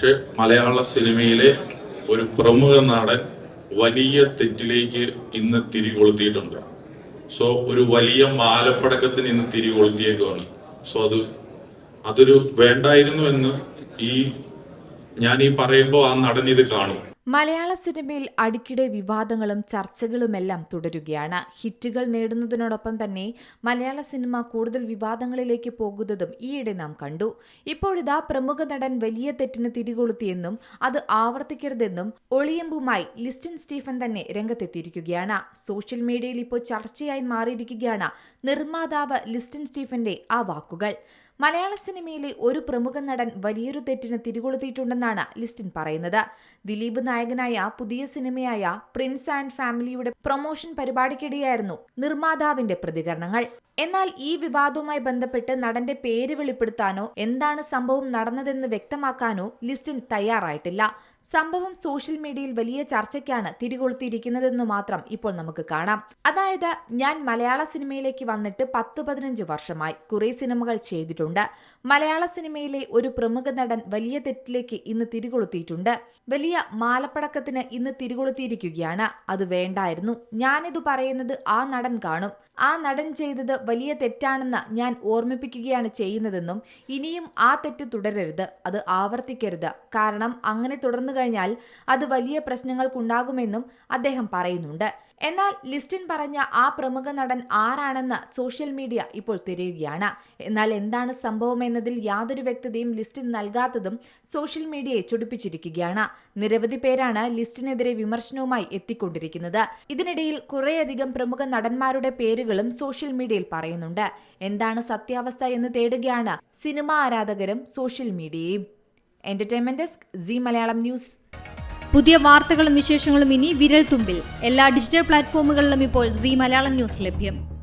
പക്ഷെ മലയാള സിനിമയിലെ ഒരു പ്രമുഖ നടൻ വലിയ തെറ്റിലേക്ക് ഇന്ന് തിരികൊളുത്തിയിട്ടുണ്ട്. സോ ഒരു വലിയ മാലപ്പടക്കത്തിന് ഇന്ന് തിരികൊളുത്തിയേക്കുവാണ്. സോ അത് അതൊരു വേണ്ടായിരുന്നു എന്ന് ഈ ഞാൻ ഈ പറയുമ്പോൾ ആ നടൻ ഇത് കാണും. മലയാള സിനിമയിൽ അടിക്കിടെ വിവാദങ്ങളും ചർച്ചകളുമെല്ലാം തുടരുകയാണ്. ഹിറ്റുകൾ നേടുന്നതിനോടൊപ്പം തന്നെ മലയാള സിനിമ കൂടുതൽ വിവാദങ്ങളിലേക്ക് പോകുന്നതും ഈയിടെ നാം കണ്ടു. ഇപ്പോഴിതാ പ്രമുഖ നടൻ വലിയ തെറ്റിന് തിരികൊളുത്തിയെന്നും അത് ആവർത്തിക്കരുതെന്നും ഒളിയമ്പുമായി ലിസ്റ്റിൻ സ്റ്റീഫൻ തന്നെ രംഗത്തെത്തിയിരിക്കുകയാണ്. സോഷ്യൽ മീഡിയയിൽ ഇപ്പോൾ ചർച്ചയായി മാറിയിരിക്കുകയാണ് നിർമ്മാതാവ് ലിസ്റ്റിൻ സ്റ്റീഫന്റെ ആ വാക്കുകൾ. മലയാള സിനിമയിലെ ഒരു പ്രമുഖ നടൻ വലിയൊരു തെറ്റിന് തിരികൊളുത്തിയിട്ടുണ്ടെന്നാണ് ലിസ്റ്റിൻ പറയുന്നത്. ദിലീപ് നായകനായ പുതിയ സിനിമയായ പ്രിൻസ് ആൻഡ് ഫാമിലിയുടെ പ്രൊമോഷൻ പരിപാടിക്കിടെയായിരുന്നു നിർമ്മാതാവിന്റെ പ്രതികരണങ്ങൾ. എന്നാൽ ഈ വിവാദവുമായി ബന്ധപ്പെട്ട് നടന്റെ പേര് വെളിപ്പെടുത്താനോ എന്താണ് സംഭവം നടന്നതെന്ന് വ്യക്തമാക്കാനോ ലിസ്റ്റിൻ തയ്യാറായിട്ടില്ല. സംഭവം സോഷ്യൽ മീഡിയയിൽ വലിയ ചർച്ചയ്ക്കാണ് തിരികൊളുത്തിയിരിക്കുന്നതെന്ന് മാത്രം ഇപ്പോൾ നമുക്ക് കാണാം. അതായത് ഞാൻ മലയാള സിനിമയിലേക്ക് വന്നിട്ട് പത്ത് പതിനഞ്ച് വർഷമായി കുറേ സിനിമകൾ ചെയ്തിട്ടുണ്ട്. മലയാള സിനിമയിലെ ഒരു പ്രമുഖ നടൻ വലിയ തെറ്റിലേക്ക് ഇന്ന് തിരികൊളുത്തിയിട്ടുണ്ട്. വലിയ മാലപ്പടക്കത്തിന് ഇന്ന് തിരികൊളുത്തിയിരിക്കുകയാണ്. അത് വേണ്ടായിരുന്നു. ഞാനിത് പറയുന്നത് ആ നടൻ കാണും. ആ നടൻ ചെയ്തത് വലിയ തെറ്റാണെന്ന് ഞാൻ ഓർമ്മിപ്പിക്കുകയാണ് ചെയ്യുന്നതെന്നും ഇനിയും ആ തെറ്റ് തുടരരുത് അത് ആവർത്തിക്കരുത്. കാരണം അങ്ങനെ തുടർന്നു കഴിഞ്ഞാൽ അത് വലിയ പ്രശ്നങ്ങൾക്കുണ്ടാകുമെന്നും അദ്ദേഹം പറയുന്നുണ്ട്. എന്നാൽ ലിസ്റ്റിൻ പറഞ്ഞ ആ പ്രമുഖ നടൻ ആരാണെന്ന് സോഷ്യൽ മീഡിയ ഇപ്പോൾ തിരയുകയാണ്. എന്നാൽ എന്താണ് സംഭവം എന്നതിൽ യാതൊരു വ്യക്തതയും ലിസ്റ്റിൻ നൽകാത്തതും സോഷ്യൽ മീഡിയയെ ചൊടിപ്പിച്ചിരിക്കുകയാണ്. നിരവധി പേരാണ് ലിസ്റ്റിനെതിരെ വിമർശനവുമായി എത്തിക്കൊണ്ടിരിക്കുന്നത്. ഇതിനിടയിൽ കുറേയധികം പ്രമുഖ നടന്മാരുടെ പേരുകളും സോഷ്യൽ മീഡിയയിൽ പറയുന്നുണ്ട്. എന്താണ് സത്യാവസ്ഥ എന്ന് തേടുകയാണ് സിനിമാ ആരാധകരും സോഷ്യൽ മീഡിയയും. Entertainment desk Zee Malayalam news. പുതിയ വാർത്തകളും വിശേഷങ്ങളും ഇനി വിരൽ തുമ്പിൽ എല്ലാ ഡിജിറ്റൽ പ്ലാറ്റ്ഫോമുകളിലും ഇപ്പോൾ സി മലയാളം ന്യൂസ് ലഭ്യം.